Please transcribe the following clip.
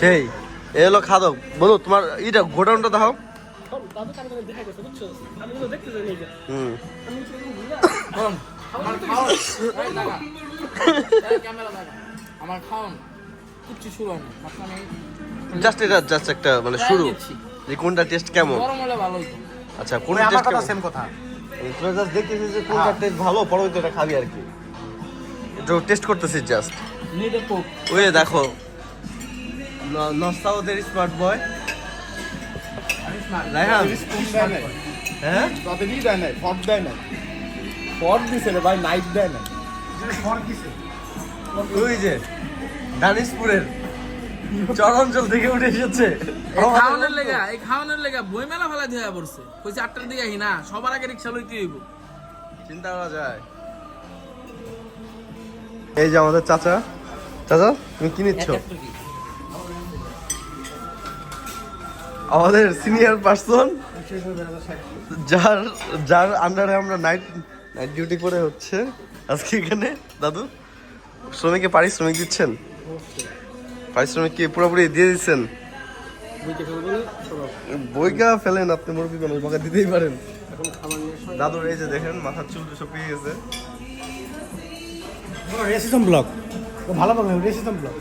সেই এ হলো খাদক। বলো তোমার ইটা গোডাউনটা কানে কানে হুম। ভুলা আমার কিচ্ছু শুরু হয় আমি জাস্ট এটা জাস্ট একটা মানে শুরু। যে কোনটা টেস্ট কেমন? গরম হলে ভালো হইতো। আচ্ছা আমার টেস্ট কথা কেমন? সেম কথা। তোরা জাস্ট দেখতেছিস যে কোনটা টেস্ট ভালো এটা খাবি আর কি। এটা টেস্ট করতেছিস জাস্ট ওই দেখো স্মার্ট বয় আমি স্মার্ট রায়হান? স্পুন দেয় হ্যাঁ? তাদেরই দেয় নাই ফট দেয় নাই ফট দিছে রে ভাই নাইট দেয় নাই। ফট দিছে ওই যে দানিশপুরের চরাঞ্চল থেকে উঠে এসেছে। খাওয়ানোর লেগা এই খাওয়ানোর লেগা বই মেলা ফেলা দিয়ে পড়ছে। কইছে আটটার দিকে আহি না সবার আগে রিক্সা লইতে হইব। চিন্তা করা যায়। এই যে আমাদের চাচা। চাচা তুমি কি নিচ্ছ? আমাদের সিনিয়র পার্সন যার যার আন্ডারে আমরা নাইট নাইট ডিউটি করে হচ্ছে। আজকে এখানে, দাদু, শ্রমিকে পারিশ্রমিক দিচ্ছেন? পারিশ্রমিক কি পুরোপুরি দিয়ে দিচ্ছেন? বইকা ফেলেন আপনি মুরগি মানুষ বকা দিতেই পারেন। দাদুর এই যে দেখেন, মাথার চুল সব পেয়ে গেছে। রেসিজম ব্লগ ভালো রেসিজম ব্লগ